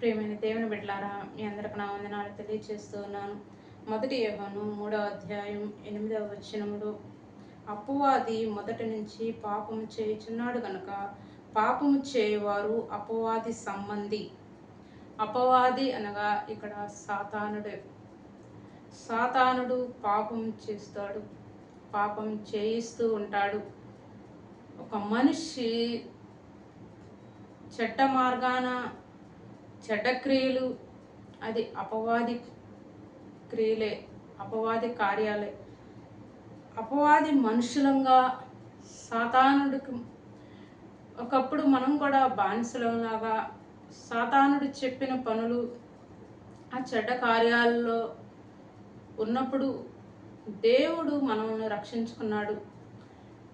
ప్రేమైన దేవుని బిడ్డలారా మీ అందరికి నా వందనాలు తెలియచేస్తున్నాను మొదటి యోహాను మూడవ అధ్యాయం ఎనిమిదవ వచనములో అపవాది మొదటి నుంచి పాపము చేయుచున్నాడు గనుక పాపము చేయవారు అపవాది సంబంధి. అపవాది అనగా ఇక్కడ సాతానుడు. సాతానుడు పాపం చేస్తాడు పాపం చేయిస్తూ ఉంటాడు. ఒక మనిషి చెట్ట మార్గాన చెడ్డక్రియలు అది అపవాది క్రియలే అపవాది కార్యాలే. అపవాది మనుషులంగా సాతానుడికి ఒకప్పుడు మనం కూడా బానిసలంలాగా సాతానుడు చెప్పిన పనులు ఆ చెడ్డ కార్యాలలో ఉన్నప్పుడు దేవుడు మనల్ని రక్షించుకున్నాడు.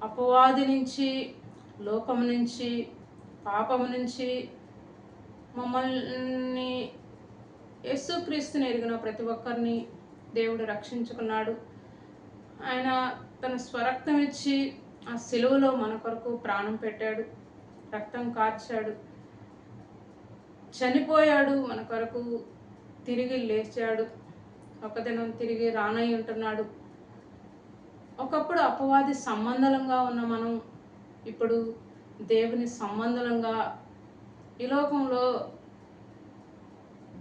అపవాది నుంచి లోకం నుంచి పాపము నుంచి మమ్మల్ని యేసుక్రీస్తుని ఎరిగిన ప్రతి ఒక్కరిని దేవుడు రక్షించుకున్నాడు. ఆయన తన స్వరక్తం ఇచ్చి ఆ సెలువులో మన కొరకు ప్రాణం పెట్టాడు రక్తం కార్చాడు. చనిపోయాడు మన కొరకు తిరిగి లేచాడు. ఒక దినం తిరిగి రానై ఉంటున్నాడు. ఒకప్పుడు అపవాది సంబంధంగా ఉన్న మనం ఇప్పుడు దేవుని సంబంధంగా ఈ లోకంలో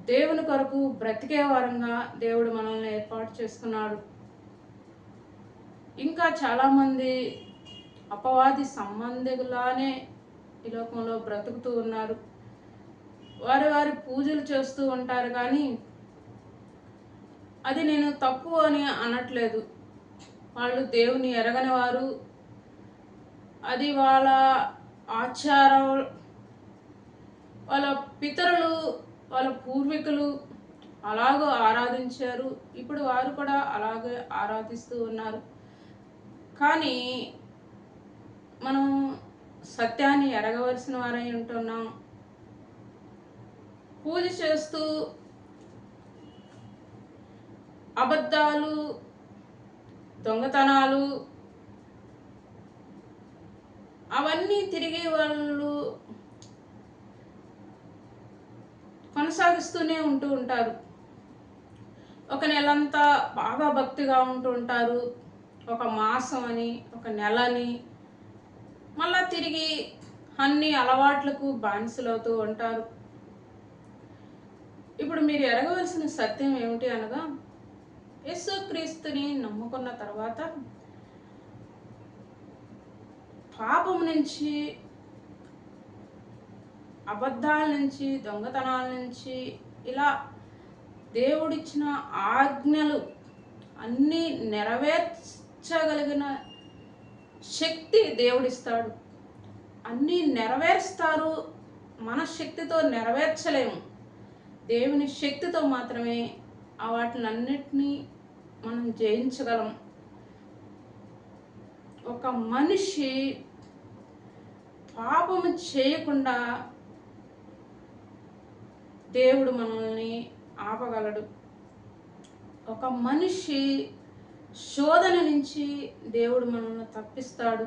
దేవుని కొరకు బ్రతికే వారంగా దేవుడు మనల్ని ఏర్పాటు చేసుకున్నాడు. ఇంకా చాలామంది అపవాది సంబంధికులానే ఈ లోకంలో బ్రతుకుతూ ఉన్నారు. వారి వారి పూజలు చేస్తూ ఉంటారు కానీ అది నేను తప్పు అని అనట్లేదు. వాళ్ళు దేవుని ఎరగని వారు అది వాళ్ళ ఆచారం వాళ్ళ పితరులు వాళ్ళ పూర్వీకులు అలాగో ఆరాధించారు. ఇప్పుడు వారు కూడా అలాగే ఆరాధిస్తూ ఉన్నారు. కానీ మనం సత్యాన్ని ఎరగవలసిన వారై ఉంటున్నాం. పూజ చేస్తూ అబద్ధాలు దొంగతనాలు అవన్నీ తిరిగి వాళ్ళు కొనసాగిస్తూనే ఉంటూ ఉంటారు. ఒక నెలంతా బాగా భక్తిగా ఉంటూ ఉంటారు. ఒక మాసం అని ఒక నెలని మళ్ళా తిరిగి అన్ని అలవాట్లకు బానిసలవుతూ ఉంటారు. ఇప్పుడు మీరు ఎరగవలసిన సత్యం ఏమిటి అనగా యేసుక్రీస్తుని నమ్ముకున్న తర్వాత పాపం నుంచి అబద్ధాల నుంచి దొంగతనాల నుంచి ఇలా దేవుడిచ్చిన ఆజ్ఞలు అన్నీ నెరవేర్చగలిగిన శక్తి దేవుడిస్తాడు. అన్నీ నెరవేరుస్తారు. మన శక్తితో నెరవేర్చలేము. దేవుని శక్తితో మాత్రమే ఆ వాటినన్నిటినీ మనం జయించగలం. ఒక మనిషి పాపము చేయకుండా దేవుడు మనల్ని ఆపగలడు. ఒక మనిషి శోధన నుంచి దేవుడు మనల్ని తప్పిస్తాడు.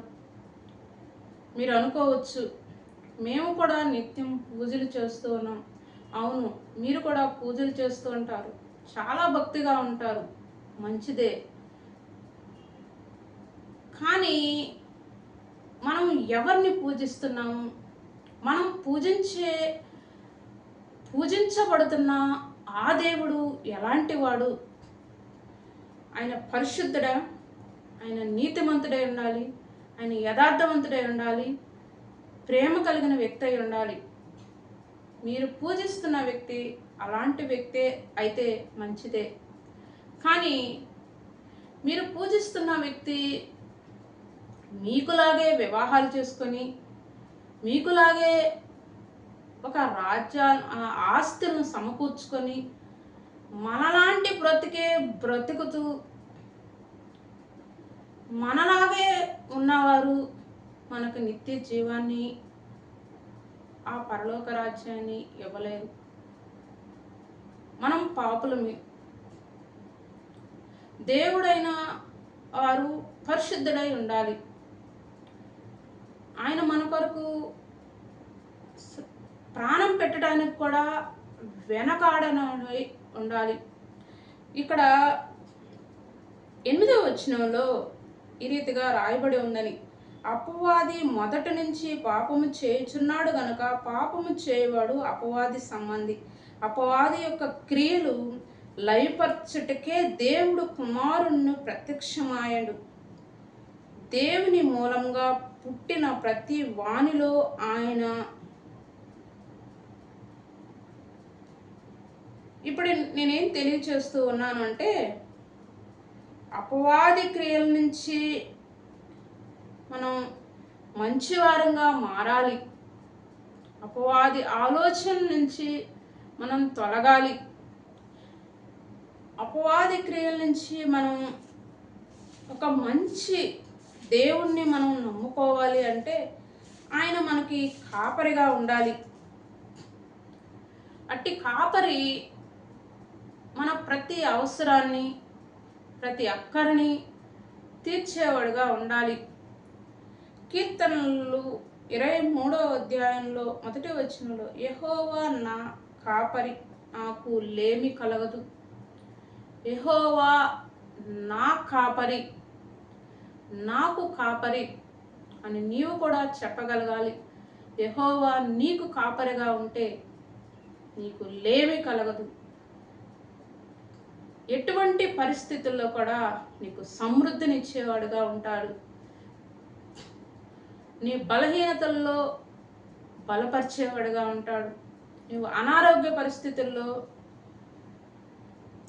మీరు అనుకోవచ్చు మేము కూడా నిత్యం పూజలు చేస్తూ ఉన్నాం. అవును మీరు కూడా పూజలు చేస్తూ ఉంటారు. చాలా భక్తిగా ఉంటారు. మంచిదే. కానీ మనం ఎవరిని పూజిస్తున్నాము? మనం పూజించే పూజించబడుతున్న ఆ దేవుడు ఎలాంటి వాడు ఆయన పరిశుద్ధుడా? ఆయన నీతిమంతుడై ఉండాలి. ఆయన యథార్థవంతుడై ఉండాలి. ప్రేమ కలిగిన వ్యక్తి అయి ఉండాలి. మీరు పూజిస్తున్న వ్యక్తి అలాంటి వ్యక్తే అయితే మంచిదే. కానీ మీరు పూజిస్తున్న వ్యక్తి మీకులాగే వివాహాలు చేసుకొని మీకులాగే ఒక రాజ్యా ఆ ఆస్తులను సమకూర్చుకొని మనలాంటి బ్రతికే బ్రతుకుతూ మనలాగే ఉన్నవారు మనకు నిత్య జీవాన్ని ఆ పరలోక రాజ్యాన్ని ఇవ్వలేరు. మనం పాపులమే. దేవుడైన వారు పరిశుద్ధుడై ఉండాలి. ఆయన మన కొరకు ప్రాణం పెట్టడానికి కూడా వెనకాడనై ఉండాలి. ఇక్కడ ఎనిమిదవ వచనంలో ఈ రీతిగా రాయబడి ఉందని అపవాది మొదటి నుంచి పాపము చేయుచున్నాడు గనుక పాపము చేయవాడు అపవాది సంబంధి. అపవాది యొక్క క్రియలు లయపరచుటకే దేవుడు కుమారుణ్ణి ప్రత్యక్షమాయడు. దేవుని మూలంగా పుట్టిన ప్రతి వాణిలో ఆయన ఇప్పుడు నేనేం తెలియచేస్తూ ఉన్నాను అంటే అపవాది క్రియల నుంచి మనం మంచివారంగా మారాలి. అపవాది ఆలోచన నుంచి మనం తొలగాలి. అపవాది క్రియల నుంచి మనం ఒక మంచి దేవుణ్ణి మనం నమ్ముకోవాలి అంటే ఆయన మనకి కాపరిగా ఉండాలి. అట్టి కాపరి మన ప్రతి అవసరాన్ని ప్రతి అక్కరిని తీర్చేవాడుగా ఉండాలి. కీర్తనలు ఇరవై మూడవ అధ్యాయంలో మొదటి వచనంలో యహోవా నా కాపరి నాకు లేమి కలగదు. యహోవా నా కాపరి నాకు కాపరి అని నీవు కూడా చెప్పగలగాలి. యహోవా నీకు కాపరిగా ఉంటే నీకు లేమి కలగదు. ఎటువంటి పరిస్థితుల్లో కూడా నీకు సమృద్ధినిచ్చేవాడుగా ఉంటాడు. నీ బలహీనతల్లో బలపరిచేవాడుగా ఉంటాడు. నువ్వు అనారోగ్య పరిస్థితుల్లో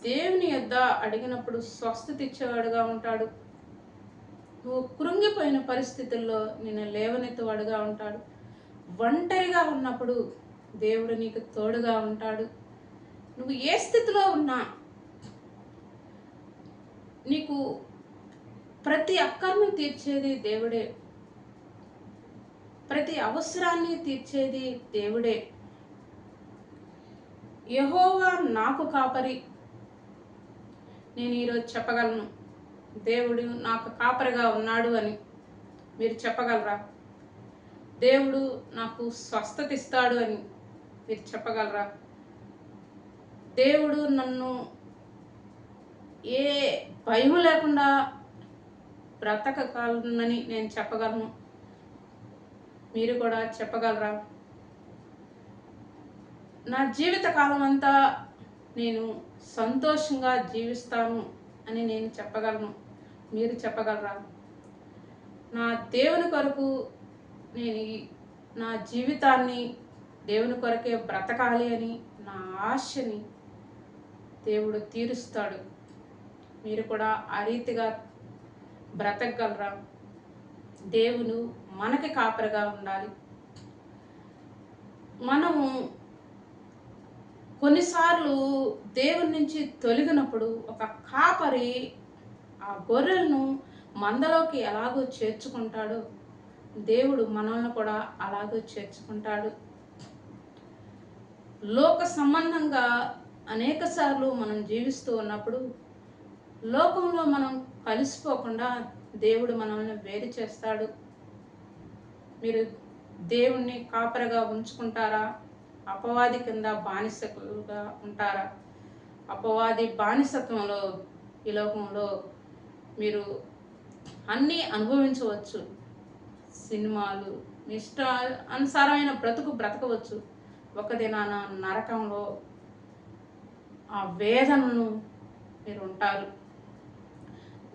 దేవుని యొద్ద అడిగినప్పుడు స్వస్థత ఇచ్చేవాడుగా ఉంటాడు. నువ్వు కృంగిపోయిన పరిస్థితుల్లో నేను లేవనెత్తువాడుగా ఉంటాడు. ఒంటరిగా ఉన్నప్పుడు దేవుడు నీకు తోడుగా ఉంటాడు. నువ్వు ఏ స్థితిలో ఉన్నా నీకు ప్రతి అక్కర్ను తీర్చేది దేవుడే. ప్రతి అవసరాన్ని తీర్చేది దేవుడే. యహోవా నాకు కాపరి. నేను ఈరోజు చెప్పగలను. దేవుడు నాకు కాపరిగా ఉన్నాడు అని మీరు చెప్పగలరా? దేవుడు నాకు స్వస్థత ఇస్తాడు అని మీరు చెప్పగలరా? దేవుడు నన్ను ఏ భయం లేకుండా బ్రతకగలనని నేను చెప్పగలను. మీరు కూడా చెప్పగలరా? నా జీవితకాలం అంతా నేను సంతోషంగా జీవిస్తాను అని నేను చెప్పగలను. మీరు చెప్పగలరా? నా దేవుని కొరకు నేను నా జీవితాన్ని దేవుని కొరకే బ్రతకాలి అని నా ఆశని దేవుడు తీరుస్తాడు. మీరు కూడా ఆ రీతిగా బ్రతకగలరా? దేవుడు మనకి కాపరిగా ఉండాలి. మనము కొన్నిసార్లు దేవుని నుంచి తొలగినప్పుడు ఒక కాపరి ఆ గొర్రెలను మందలోకి ఎలాగో చేర్చుకుంటాడో. దేవుడు మనల్ని కూడా అలాగో చేర్చుకుంటాడు. లోక సంబంధంగా అనేక సార్లు మనం జీవిస్తూ ఉన్నప్పుడు లోకంలో మనం కలిసిపోకుండా దేవుడు మనల్ని వేరు చేస్తాడు. మీరు దేవుణ్ణి కాపరగా ఉంచుకుంటారా? అపవాది కింద బానిసలుగా ఉంటారా? అపవాది బానిసత్వంలో ఈ లోకంలో మీరు అన్నీ అనుభవించవచ్చు. సినిమాలు ఇష్ట అనుసారమైన బ్రతుకు బ్రతకవచ్చు. ఒక దినాన నరకంలో ఆ వేదనను మీరు ఉంటారు.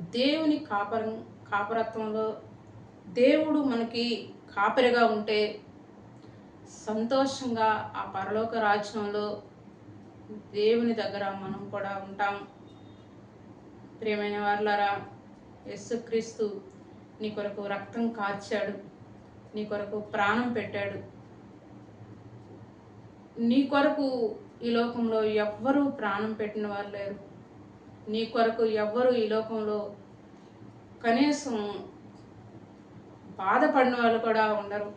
దేవుని కాపరం కాపరత్వంలో దేవుడు మనకి కాపరిగా ఉంటే సంతోషంగా ఆ పరలోక రాజ్యంలో దేవుని దగ్గర మనం కూడా ఉంటాం. ప్రియమైన వారులారా యస్సుక్రీస్తు నీ కొరకు రక్తం కార్చాడు నీ కొరకు ప్రాణం పెట్టాడు. నీ కొరకు ఈ లోకంలో ఎవ్వరూ ప్రాణం పెట్టిన వారు లేరు. నీ కొరకు ఎవ్వరు ఈ లోకంలో కనీసం బాధపడిన వాళ్ళు కూడా ఉండరు.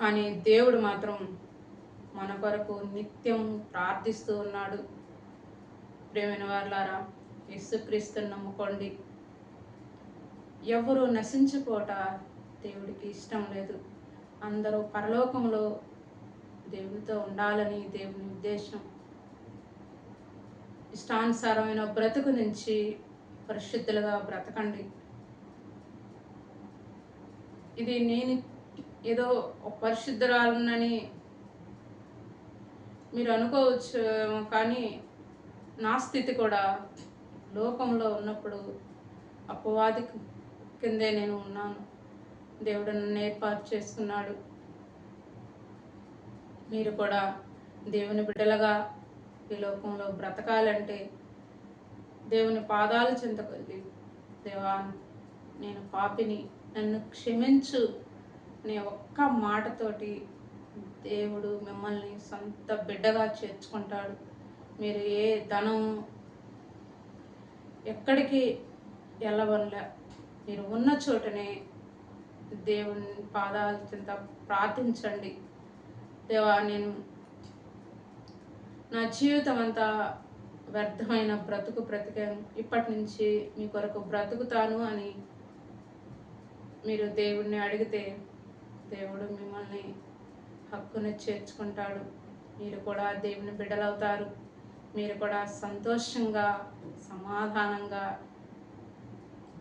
కానీ దేవుడు మాత్రం మన కొరకు నిత్యం ప్రార్థిస్తూ ఉన్నాడు. ప్రేమైన వాళ్ళారా యేసుక్రీస్తుని నమ్ముకోండి. ఎవరు నశించిపోట దేవుడికి ఇష్టం లేదు. అందరూ పరలోకంలో దేవునితో ఉండాలని దేవుని ఉద్దేశం. ఇష్టానుసారమైన బ్రతుకు నుంచి పరిశుద్ధులుగా బ్రతకండి. ఇది నేను ఏదో ఒక పరిశుద్ధురాలనని మీరు అనుకోవచ్చు కానీ నా స్థితి కూడా లోకంలో ఉన్నప్పుడు అపవాది కిందే నేను ఉన్నాను. దేవుడు నన్ను ఏర్పాటు చేసుకున్నాడు మీరు కూడా దేవుని బిడ్డలుగా ఈ లోకంలో బ్రతకాలంటే దేవుని పాదాలు చింతకొద్ది దేవా నేను పాపిని నన్ను క్షమించు అనే ఒక్క మాటతోటి దేవుడు మిమ్మల్ని సొంత బిడ్డగా చేర్చుకుంటాడు. మీరు ఏ ధనం ఎక్కడికి వెళ్ళవనలే మీరు ఉన్న చోటనే దేవుని పాదాల చింత ప్రార్థించండి. దేవా నేను నా జీవితం అంతా వ్యర్థమైన బ్రతుకు బ్రతికాను. ఇప్పటి నుంచి మీ కొరకు బ్రతుకుతాను అని మీరు దేవుణ్ణి అడిగితే దేవుడు మిమ్మల్ని హక్కును చేర్చుకుంటాడు. మీరు కూడా దేవుని బిడ్డలవుతారు. మీరు కూడా సంతోషంగా సమాధానంగా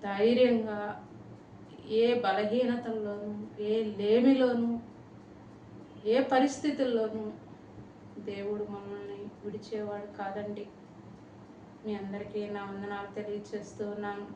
ధైర్యంగా ఏ బలహీనతల్లోనూ ఏ లేమిలోనూ ఏ పరిస్థితుల్లోనూ దేవుడు మమ్మల్ని విడిచేవాడు కాదండి. మీ అందరికీ నా వందనాలు తెలియచేస్తూ ఉన్నాను.